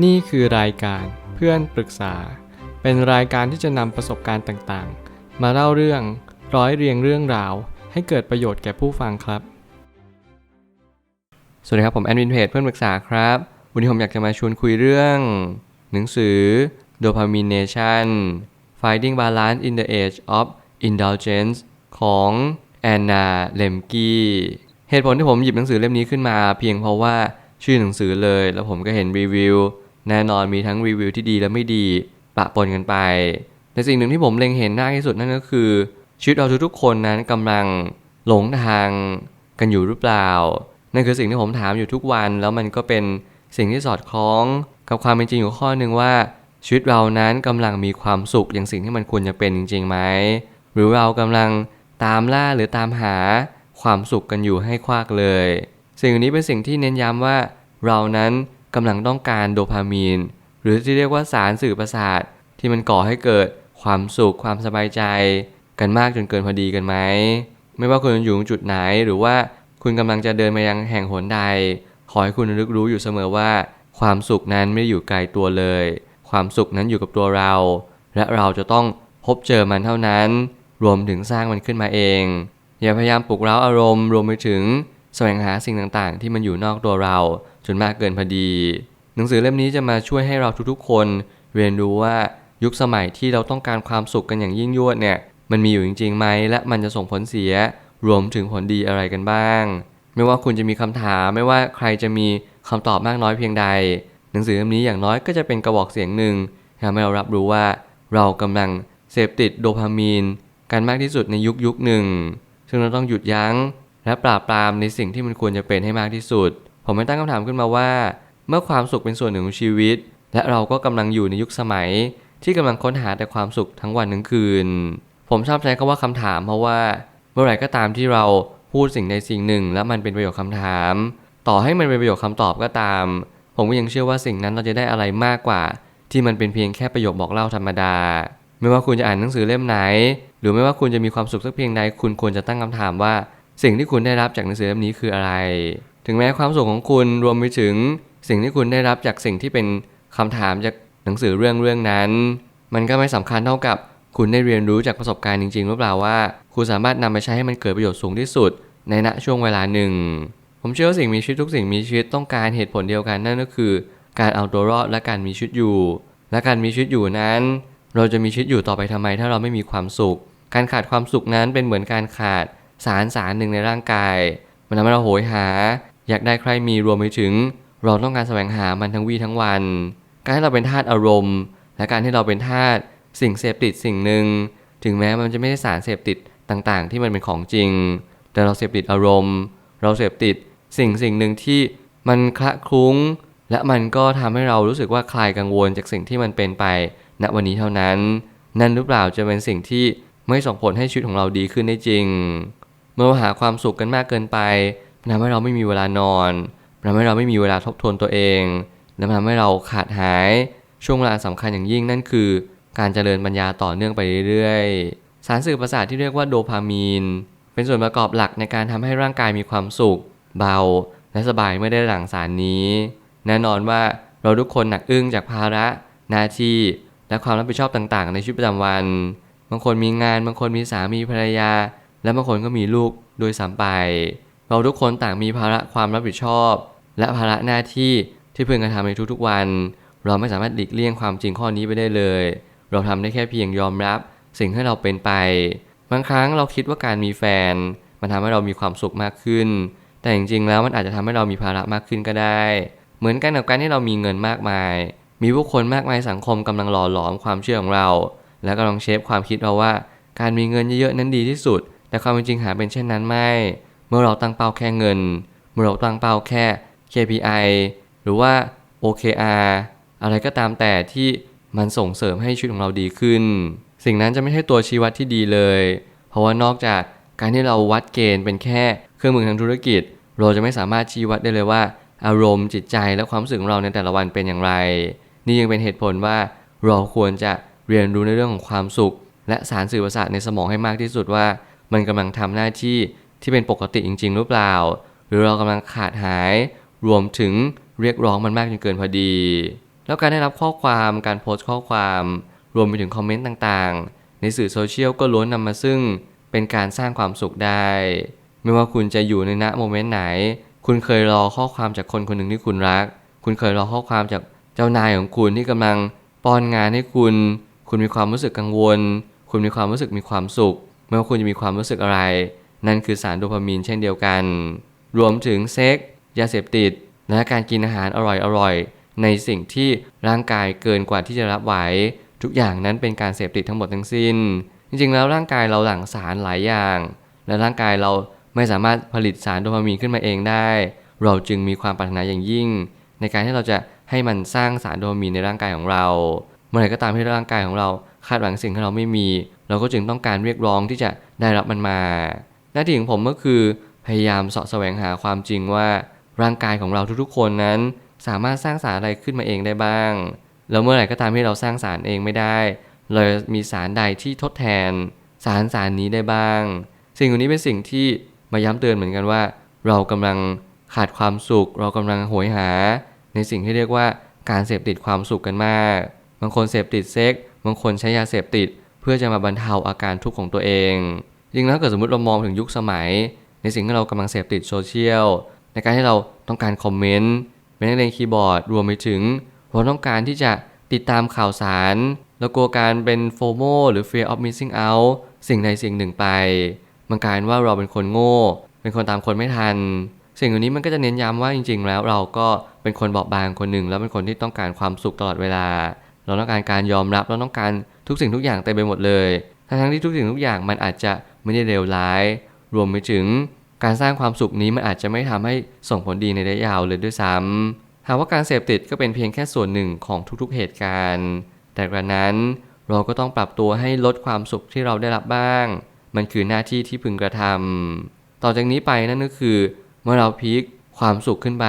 นี่คือรายการเพื่อนปรึกษา เป็นรายการที่จะนำประสบการณ์ต่างๆ มาเล่าเรื่องร้อยเรียงเรื่องราว ให้เกิดประโยชน์แก่ผู้ฟังครับ สวัสดีครับ ผมแอดมินเพจเพื่อนปรึกษาครับ วันนี้ผมอยากจะมาชวนคุยเรื่อง หนังสือ Dopamination Finding Balance in the Age of Indulgence ของแอนนาเลมกี้เหตุผลที่ผมหยิบหนังสือเล่มนี้ขึ้นมา เพียงเพราะว่าชื่อหนังสือเลย แล้วผมก็เห็นรีวิว แน่นอนมีทั้งรีวิวที่ดีและไม่ดีปะปนกันไป แต่สิ่งหนึ่งที่ผมเล็งเห็นมากที่สุดนั่นก็คือ ชีวิตเราทุกๆคนนั้นกำลังหลงทางกันอยู่หรือเปล่า นั่นคือสิ่งที่ผมถามอยู่ทุกวัน แล้วมันก็เป็นสิ่งที่สอดคล้องกับความเป็นจริงอยู่ข้อหนึ่งว่า ชีวิตเรานั้นกำลังมีความสุขอย่างสิ่งที่มันควรจะเป็นจริงๆไหมหรือเรากำลังตามล่าหรือตามหาความสุขกันอยู่ให้ควักเลย สิ่งนี้เป็นสิ่งที่เน้นย้ำว่าเรานั้น กำลังต้องการโดพามีน หรือที่เรียกว่าสารสื่อประสาทที่มันก่อให้เกิดความสุขความสบายใจ กันมากจนเกินพอดีกันไหม ไม่ว่าคุณอยู่จุดไหนหรือว่าคุณกำลังจะเดินมายังแห่งหนใด ขอให้คุณรึกรู้อยู่เสมอว่า ความสุขนั้นไม่ได้อยู่ไกลตัวเลย ความสุขนั้นอยู่กับตัวเรา และเราจะต้องพบเจอมันเท่านั้น รวมถึงสร้างมันขึ้นมาเอง อย่าพยายามปลุกเร้าอารมณ์ รวมไปถึงแสวงหาสิ่งต่างๆ ที่มันอยู่นอกตัวเรา จนมากเกินพอดี หนังสือเล่มนี้จะมาช่วยให้เราทุกๆ คน เรียนรู้ว่ายุคสมัยที่เราต้องการความสุขกันอย่างยิ่งยวดเนี่ยมันมีอยู่จริงๆไหมและมันจะส่งผลเสียรวมถึงผลดีอะไรกันบ้าง ไม่ว่าคุณจะมีคำถามไม่ว่าใครจะมีคำตอบมากน้อยเพียงใด หนังสือเล่มนี้อย่างน้อยก็จะเป็นกระบอกเสียงหนึ่งทำให้เรารับรู้ว่าเรากำลังเสพติดโดพามีนกันมากที่สุดในยุคยุคหนึ่ง ซึ่งเราต้องหยุดยั้ง และปราบปรามในสิ่งที่มันควรจะเป็นให้มากที่สุด ผมไม่ตั้งคำถามขึ้นมาว่า เมื่อความสุขเป็นส่วนหนึ่งของชีวิต และเราก็กำลังอยู่ในยุคสมัย ที่กำลังค้นหาแต่ความสุขทั้งวันทั้งคืน ผมชอบใช้คำว่าคำถามเพราะว่า เมื่อไหร่ก็ตามที่เราพูดสิ่งใดสิ่งหนึ่ง แล้วมันเป็นประโยคคำถาม ต่อให้มันเป็นประโยคคำตอบก็ตาม ผมก็ยังเชื่อว่าสิ่งนั้นเราจะได้อะไรมากกว่า ที่มันเป็นเพียงแค่ประโยคบอกเล่าธรรมดา ไม่ว่าคุณจะอ่านหนังสือเล่มไหน หรือไม่ว่าคุณจะมีความสุขสักเพียงใดคุณควรจะตั้งคำถามว่า สิ่งที่คุณได้รับจากหนังสือเล่มนี้คืออะไร ถึงแม้ความสุขของคุณรวมไปถึงสิ่งที่คุณได้รับจากสิ่งที่เป็นคำถามจากหนังสือเรื่องเรื่องนั้น มันก็ไม่สำคัญเท่ากับคุณได้เรียนรู้จากประสบการณ์จริงๆหรือเปล่าว่า คุณสามารถนำไปใช้ให้มันเกิดประโยชน์สูงที่สุด ในณช่วงเวลาหนึ่ง ผมเชื่อว่าสิ่งมีชีวิตทุกสิ่งมีชีวิตต้องการเหตุผลเดียวกันนั่นก็คือ การเอาตัวรอดและการมีชีวิตอยู่ และการมีชีวิตอยู่นั้น เราจะมีชีวิตอยู่ต่อไปทำไม ถ้าเราไม่มีความสุข การขาดความสุขนั้นเป็นเหมือนการขาดสารสารหนึ่งในร่างกาย มันทำให้เราโหยหา อยากได้ใครมีรวมไปถึง เราต้องการแสวงหามันทั้งวี่ทั้งวัน การที่เราเป็นทาสอารมณ์ และการที่เราเป็นทาสสิ่งเสพติดสิ่งหนึ่ง ถึงแม้มันจะไม่ใช่สารเสพติดต่างๆ ที่มันเป็นของจริง แต่เราเสพติดอารมณ์ เราเสพติดสิ่งสิ่งหนึ่งที่มันคละคลุ้ง และมันก็ทำให้เรารู้สึกว่าคลายกังวลจากสิ่งที่มันเป็นไป ณวันนี้เท่านั้น นั่นหรือเปล่าจะเป็นสิ่งที่ไม่ส่งผลให้ชีวิตของเราดีขึ้นได้จริง เมื่อหาความสุขกันมากเกินไป มันทำให้เราไม่มีเวลานอนมันทำให้เราไม่มีเวลาทบทวนตัวเอง และมันทำให้เราขาดหายช่วงเวลาสำคัญอย่างยิ่งนั่นคือ การเจริญปัญญาต่อเนื่องไปเรื่อยๆ สารสื่อประสาทที่เรียกว่าโดพามีน เป็นส่วนประกอบหลักในการทำให้ร่างกายมีความสุข เบา และสบายไม่ได้หลั่งสารนี้ แน่นอนว่าเราทุกคนหนักอึ้งจากภาระ หน้าที่ และความรับผิดชอบต่างๆ ในชีวิตประจำวัน บางคนมีงาน บางคนมีสามีภรรยา และบางคนก็มีลูกโดยสามไป เราทุกคนต่างมีภาระความรับผิดชอบ และภาระหน้าที่ที่พึงกระทำในทุกๆวัน เราไม่สามารถหลีกเลี่ยงความจริงข้อนี้ไปได้เลย เราทำได้แค่เพียงยอมรับ สิ่งที่เราเป็นไป บางครั้งเราคิดว่าการมีแฟน มันทำให้เรามีความสุขมากขึ้น แต่จริงๆแล้วมันอาจจะทำให้เรามีภาระมากขึ้นก็ได้ เหมือนกันกับการที่เรามีเงินมากมาย มีผู้คนมากมายสังคมกำลังหล่อหลอมความเชื่อของเรา และกำลังเชฟความคิดเราว่า การมีเงินเยอะๆนั้นดีที่สุด แต่ความเป็นจริงหาเป็นเช่นนั้นไม่ มื่อเราตั้งเป้าแค่เงิน เมื่อเราตั้งเป้าแค่ KPI หรือว่า OKR อะไรก็ตามแต่ที่มันส่งเสริมให้ชีวิตของเราดีขึ้น สิ่งนั้นจะไม่ใช่ตัวชี้วัดที่ดีเลย เพราะว่านอกจากการที่เราวัดเกณฑ์เป็นแค่เครื่องมือทางธุรกิจ เราจะไม่สามารถชี้วัดได้เลยว่า อารมณ์จิตใจและความรู้สึกของเราในแต่ละวันเป็นอย่างไร นี่ยังเป็นเหตุผลว่าเราควรจะเรียนรู้ในเรื่องของความสุข และสารสื่อประสาทในสมองให้มากที่สุดว่า มันกำลังทำหน้าที่ ที่เป็นปกติจริง ๆ หรือเปล่า หรือเรากำลังขาดหาย รวมถึงเรียกร้องมันมากจนเกินพอดี แล้วการได้รับข้อความการโพสต์ข้อความ รวมไปถึงคอมเมนต์ต่างๆ ในสื่อโซเชียลก็ล้วนนำมาซึ่งเป็นการสร้างความสุขได้ ไม่ว่าคุณจะอยู่ในณโมเมนต์ไหน คุณเคยรอข้อความจากคนคนหนึ่งที่คุณรัก คุณเคยรอข้อความจากเจ้านายของคุณที่กำลังป้อนงานให้คุณ คุณมีความรู้สึกกังวล คุณมีความรู้สึกมีความสุขไม่ว่าคุณจะมีความรู้สึกอะไร นั่นคือสารโดพามีนเช่นเดียวกัน รวมถึงเซ็กยาเสพติด และการกินอาหารอร่อยๆ ในสิ่งที่ร่างกายเกินกว่าที่จะรับไหว ทุกอย่างนั้นเป็นการเสพติดทั้งหมดทั้งสิ้น จริงๆ แล้วร่างกายเราหลั่งสารหลายอย่าง และร่างกายเราไม่สามารถผลิตสารโดพามีนขึ้นมาเองได้ เราจึงมีความปรารถนาอย่างยิ่ง ในการที่เราจะให้มันสร้างสารโดพามีนในร่างกายของเรา เมื่อไหร่ก็ตามที่ร่างกายของเราคาดหวังสิ่งที่เราไม่มี เราก็จึงต้องการเรียกร้องที่จะได้รับมันมา หน้าที่ของผมก็คือพยายามเสาะแสวงหาความจริงว่า ร่างกายของเราทุกๆคนนั้น สามารถสร้างสารอะไรขึ้นมาเองได้บ้าง แล้วเมื่อไหร่ก็ตามที่เราสร้างสารเองไม่ได้เรามีสารใดที่ทดแทน สารสารนี้ได้บ้าง สิ่งเหล่านี้เป็นสิ่งที่มาย้ำเตือนเหมือนกันว่า เรากำลังขาดความสุข เรากำลังโหยหา ในสิ่งที่เรียกว่าการเสพติดความสุขกันมาก บางคนเสพติดเซ็ก บางคนใช้ยาเสพติด เพื่อจะมาบรรเทาอาการทุกข์ของตัวเอง จริงแล้วเกิดสมมติเรามองถึงยุคสมัย ในสิ่งที่เรากำลังเสพติดโซเชียลในการที่เราต้องการคอมเมนต์เป็นนักเรียนคีย์บอร์ดรวมไปถึงเราต้องการที่จะติดตามข่าวสารแล้วกลัวการเป็นโฟโมหรือ fear of missing out สิ่งใดสิ่งหนึ่งไปมันกลายว่าเราเป็นคนโง่ เป็นคนตามคนไม่ทัน สิ่งเหล่านี้มันก็จะเน้นย้ำว่าจริง ๆ แล้วเราก็เป็นคนเบาบางคนหนึ่งแล้วเป็นคนที่ต้องการความสุขตลอดเวลา เราต้องการการยอมรับเราต้องการทุกสิ่งทุกอย่างเต็มไปหมดเลย ทั้งที่ทุกสิ่งทุกอย่างมันอาจจะ ไม่ได้เลวร้าย รวมไปถึงการสร้างความสุขนี้มันอาจจะไม่ทำให้ส่งผลดีในระยะยาวเลยด้วยซ้ำหากว่าการเสพติดก็เป็นเพียงแค่ส่วนหนึ่งของทุกๆเหตุการณ์ แต่กระนั้นเราก็ต้องปรับตัวให้ลดความสุขที่เราได้รับบ้าง มันคือหน้าที่ที่พึงกระทำต่อจากนี้ไปนั่นก็คือ เมื่อเราพีคความสุขขึ้นไป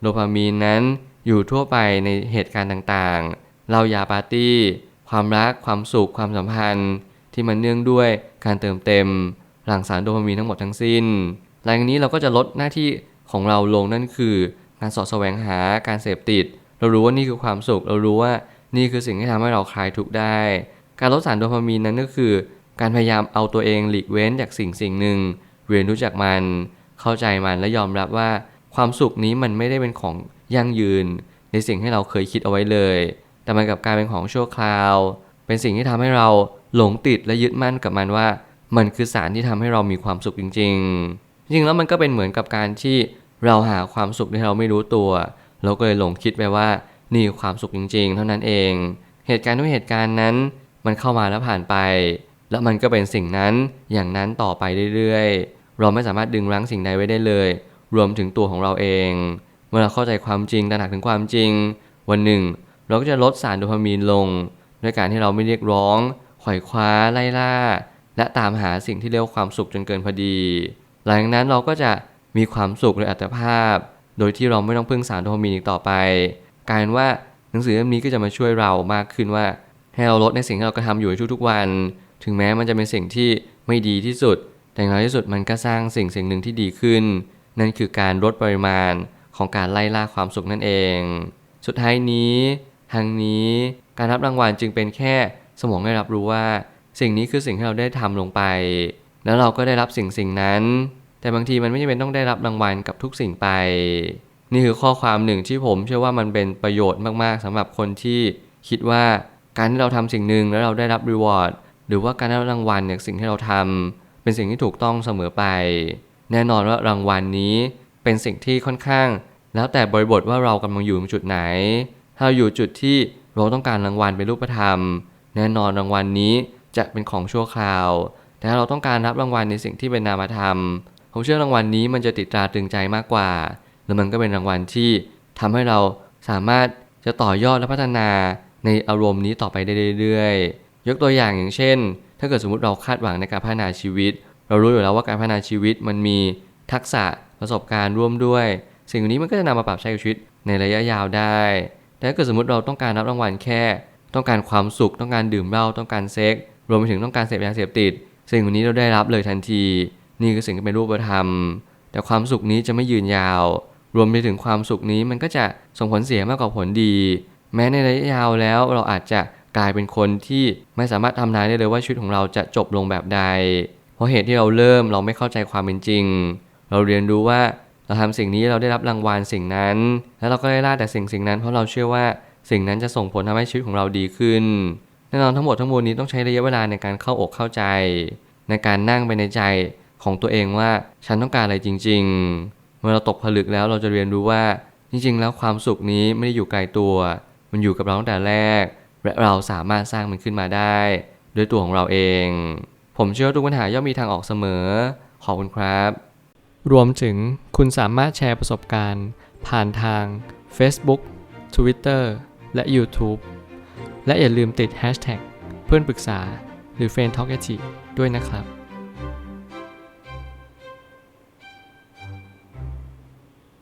โดพามีนนั้นอยู่ทั่วไปในเหตุการณ์ต่างๆ เราอยาปาร์ตี้ ความรัก ความสุข ความสัมพันธ์ ที่มันเนื่องด้วยการเติมเต็ม หลั่งสารโดพามีนทั้งหมดทั้งสิ้น หลังจากนี้เราก็จะลดหน้าที่ของเราลงนั่นคือ การสอดแสวงหาการเสพติด เรารู้ว่านี่คือความสุข เรารู้ว่านี่คือสิ่งที่ทำให้เราคลายทุกข์ได้ การลดสารโดพามีนนั้นก็คือ การพยายามเอาตัวเองหลีกเว้นจากสิ่งสิ่งหนึ่ง เรียนรู้จักมัน เข้าใจมันและยอมรับว่า ความสุขนี้มันไม่ได้เป็นของยั่งยืน ในสิ่งที่เราเคยคิดเอาไว้เลย แต่มันกลับกลายเป็นของชั่วคราว เป็นสิ่งที่ทำให้เรา หลงติดและยึดมั่นกับมันว่า มันคือสารที่ทำให้เรามีความสุขจริง ๆ จริงแล้วมันก็เป็นเหมือนกับการที่เราหาความสุขที่เราไม่รู้ตัว เราก็เลยหลงคิดไปว่านี่คือความสุขจริง ๆ เท่านั้นเอง เหตุการณ์ทุกเหตุการณ์นั้น มันเข้ามาแล้วผ่านไป แล้วมันก็เป็นสิ่งนั้นอย่างนั้นต่อไปเรื่อยๆ เราไม่สามารถดึงรั้งสิ่งใดไว้ได้เลย รวมถึงตัวของเราเอง เมื่อเราเข้าใจความจริงตระหนักถึงความจริง วันหนึ่ง เราก็จะลดสารโดพามีนลง ด้วยการที่เราไม่เรียกร้อง ขวอยคว้าไล่ล่า และตามหาสิ่งที่เรียกวความสุขจนเกินพอดี หลังจากนั้นเราก็จะมีความสุขโดยอัตภาพ โดยที่เราไม่ต้องพึ่งสารโดพามีนอีกต่อไปกลายเป็นว่าหนังสือเล่มนี้ก็จะมาช่วยเรามากขึ้นว่า ให้เราลดในสิ่งที่เรากระทำอยู่ทุกๆวัน ถึงแม้มันจะเป็นสิ่งที่ไม่ดีที่สุด แต่อย่างน้อยที่สุดมันก็สร้างสิ่งสิ่งหนึ่งที่ดีขึ้น นั่นคือการลดปริมาณของการไล่ล่าความสุขนั่นเอง สุดท้ายนี้ทางนี้การรับรางวัลจึงเป็นแค่ สมองได้รับรู้ว่าสิ่งนี้คือสิ่งที่เราได้ทำลงไป แล้วเราก็ได้รับสิ่งสิ่งนั้น แต่บางทีมันไม่จำเป็นต้องได้รับรางวัลกับทุกสิ่งไป นี่คือข้อความหนึ่งที่ผม เชื่อว่ามันเป็นประโยชน์มากๆสำหรับคนที่คิดว่าการที่เราทำสิ่งหนึ่งแล้วเราได้รับรีวอร์ดหรือว่าการได้รับรางวัลจากสิ่งที่เราทำเป็นสิ่งที่ถูกต้องเสมอไป แน่นอนว่ารางวัลนี้เป็นสิ่งที่ค่อนข้าง แล้วแต่บริบทว่าเรากำลังอยู่จุดไหน ถ้าเราอยู่จุดที่เราต้องการรางวัลเป็นรูปธรรม แน่นอนรางวัลนี้จะเป็นของชั่วคราว แต่ถ้าเราต้องการรับรางวัลในสิ่งที่เป็นนามธรรม ผมเชื่อรางวัลนี้มันจะติดตราตรึงใจมากกว่า แล้วมันก็เป็นรางวัลที่ทำให้เราสามารถจะต่อยอดและพัฒนาในอารมณ์นี้ต่อไปได้เรื่อยๆ ยกตัวอย่างอย่างเช่น ถ้าเกิดสมมติเราคาดหวังในการพัฒนาชีวิต เรารู้อยู่แล้วว่าการพัฒนาชีวิตมันมีทักษะประสบการณ์ร่วมด้วย สิ่งนี้มันก็จะนำมาปรับใช้กับชีวิตในระยะยาวได้ แต่ถ้าเกิดสมมติเราต้องการรับรางวัลแค่ ต้องการความสุข ต้องการดื่มเหล้าต้องการเซ็กรวมไปถึงต้องการเสพยาเสพติด สิ่งนี้เราได้รับเลยทันที นี่คือสิ่งที่เป็นรูปธรรม แต่ความสุขนี้จะไม่ยืนยาว รวมไปถึงความสุขนี้มันก็จะส่งผลเสียมากกว่าผลดี แม้ในระยะยาวแล้วเราอาจจะกลายเป็นคนที่ไม่สามารถทำนายได้เลยว่าชีวิตของเราจะจบลงแบบใด เพราะเหตุที่เราเริ่มเราไม่เข้าใจความเป็นจริง เราเรียนรู้ว่าเราทำสิ่งนี้เราได้รับรางวัลสิ่งนั้น แล้วเราก็ได้ล่าแต่สิ่งสิ่งนั้น เพราะเราเชื่อว่า สิ่งนั้นจะส่งผลทำให้ชีวิตของเราดีขึ้นแน่นอนทั้งหมดทั้งมวลนี้ต้องใช้ระยะเวลาในการเข้าอกเข้าใจ ในการนั่งไปในใจของตัวเองว่าฉันต้องการอะไรจริง ๆ เมื่อเราตกผลึกแล้วเราจะเรียนรู้ว่าจริง ๆ แล้วความสุขนี้ไม่ได้อยู่ไกลตัว มันอยู่กับเราตั้งแต่แรก และเราสามารถสร้างมันขึ้นมาได้ ด้วยตัวของเราเอง ผมเชื่อว่าทุกปัญหาย่อมมีทางออกเสมอ ขอบคุณครับ รวมถึงคุณสามารถแชร์ประสบการณ์ ผ่านทาง Facebook Twitter และ YouTube และอย่าลืมติด Hashtag เพื่อนปรึกษาหรือ f r ร e n d t a l k ด้วยนะครับ